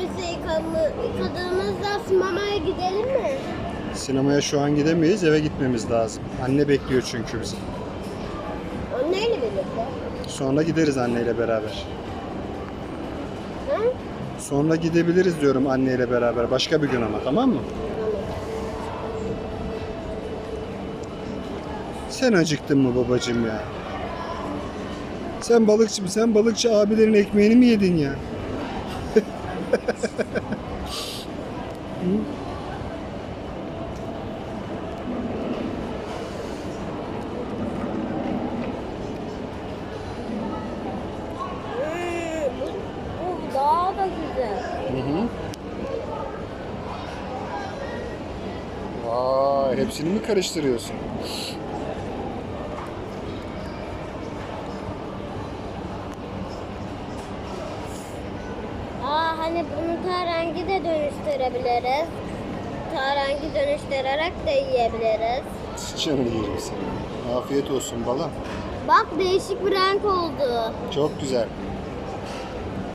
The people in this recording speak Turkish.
yıkamı, yıkadığımızda sinemaya gidelim mi? Sinemaya şu an gidemeyiz, eve gitmemiz lazım. Anne bekliyor çünkü bizi. Anneyle birlikte. Sonra gideriz anneyle beraber. Ha? Sonra gidebiliriz diyorum anneyle beraber. Başka bir gün ama tamam mı? Sen acıktın mı babacığım ya? Sen balıkçı sen balıkçı abilerin ekmeğini mi yedin ya? Daha da güzel. Hı hepsini mi karıştırıyorsun? Hani bunu tarengi de dönüştürebiliriz. Tarengi dönüştürerek de yiyebiliriz. Canını yerim seni. Afiyet olsun bala. Bak değişik bir renk oldu. Çok güzel.